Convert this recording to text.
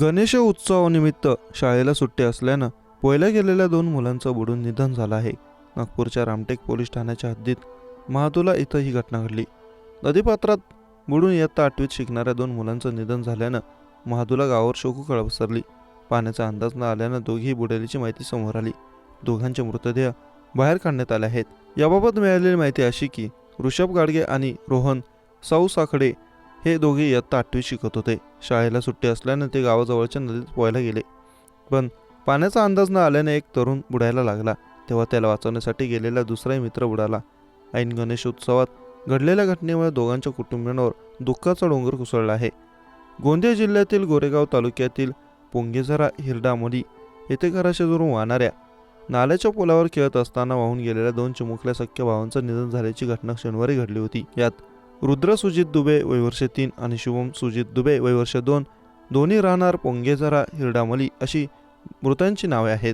गणेश उत्सवानिमित्त शाळेला सुट्टी असल्यानं पोहायला गेलेल्या दोन मुलांचं बुडून निधन झालं आहे. नागपूरच्या रामटेक पोलीस ठाण्याच्या हद्दीत महातुला इथं ही घटना घडली. नदीपात्रात बुडून इयत्ता आठवीत शिकणाऱ्या दोन मुलांचं निधन झाल्यानं महादुला गावावर शोककळा पसरली पाण्याचा अंदाज न आल्यानं दोघीही बुडाल्याची माहिती समोर आली. दोघांचे मृतदेह बाहेर काढण्यात आले आहेत. याबाबत मिळालेली माहिती अशी की ऋषभ गाडगे आणि रोहन साऊ साखडे हे दोघे इयत्ता आठवीत शिकत होते. शाळेला सुट्टी असल्याने ते गावाजवळच्या नदीत पोहायला गेले. पण पाण्याचा अंदाज न आल्याने एक तरुण बुडायला लागला. तेव्हा त्याला वाचवण्यासाठी गेलेला दुसराही मित्र बुडाला. ऐन गणेश उत्सवात घडलेल्या घटनेमुळे दोघांच्या कुटुंबियांवर दुःखाचा डोंगर कोसळला आहे. गोंदिया जिल्ह्यातील गोरेगाव तालुक्यातील पोंगेझरा हिरडामोडी येथे घराशेजारून वाहणाऱ्या नाल्याच्या पुलावर खेळत असताना वाहून गेलेल्या दोन चिमुकल्या सख्या भावांचं निधन झाल्याची घटना शनिवारी घडली होती. यात रुद्र सुजित दुबे वयवर्ष तीन आणि शुभम सुजित दुबे वयवर्ष दोन. दोन्ही राहणार पोंगेझरा हिरडामली अशी मृतांची नावे आहेत.